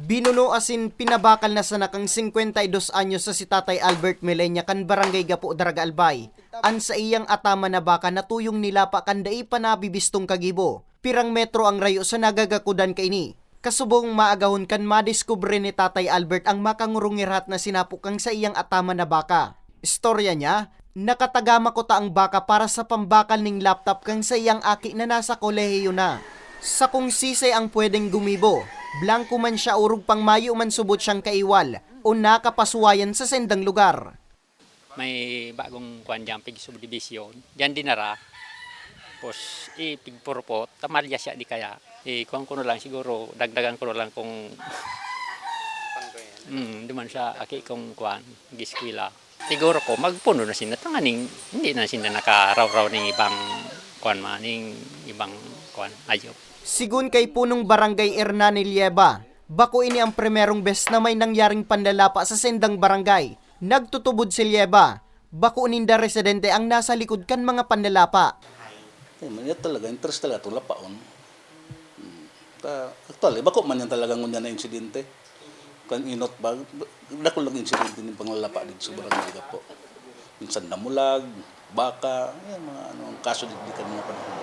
Binuno asin pinabakal na sa nakang 52 anyos sa si Tatay Albert Melenya kan Barangay Gapo Daraga Albay. An sa iyang atama na baka natuyong nilapa kan dai pa kagibo. Pirang metro ang rayo sa nagagakudan kaini. Kasubong maagahon kan madiskubre ni Tatay Albert ang makangurungirat na sinapukang sa iyang atama na baka. Istorya niya, nakatagama ko ta ang baka para sa pambakal ning laptop kang sa iyang aki na nasa kolehiyo na. Sa kung sisay ang pwedeng gumibo, blanco man siya urog pang mayo man subot siyang kaiwal o nakapasuwayan sa sendang lugar. may bagong kuan dyan, pig subdivision. Diyan dinara. Tapos, ipigpurpot, tamalya siya di kaya. Eh, kuhan ko na lang siguro, dagdagan ko na lang kung... Hmm, duman siya, aki kong kuan, giskwila. Siguro ko, magpuno na sila. Tanganing, hindi na sila nakaraw-raw ng ibang kuan man, ng ibang kuan, ayop. Sigun kay punong barangay Hernani Lieba, bako ini ang primerong bes na may nangyaring panlalapa sa sendang barangay. Nagtutubod si Lieba, bako ninda residente ang nasa likod kan mga panlalapa. Eh, man talaga, interest talaga, tula paon. Hmm. Ta, actually, bako man yan talaga ngunya na insidente. Kan inot ba, dako lang insidente ng panglalapa dito sa barangay po. Minsan namulag, baka, yan mga ano, kaso dito di kanina panahon.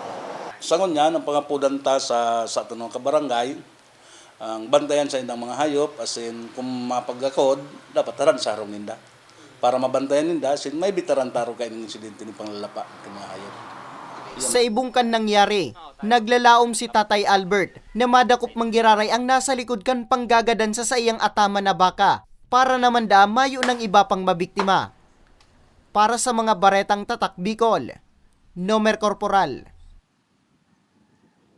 Sangon niya, ang pangapudan ta sa, sa tanong kabarangay, ang bantayan sa indang mga hayop, as in, kung mapagakod, dapat taran sa harong ninda. Para mabantayan ninda, as may bitaran taro kayo ng insidente ng panglalapa ng mga hayop. Sa ibong kan nangyari, naglalaom si Tatay Albert na madakop manggiraray ang nasa likod kan panggagadan sa sayang atama na baka para naman da mayo ng iba pang mabiktima. Para sa mga baretang tatak Bicol, Nomer Corporal,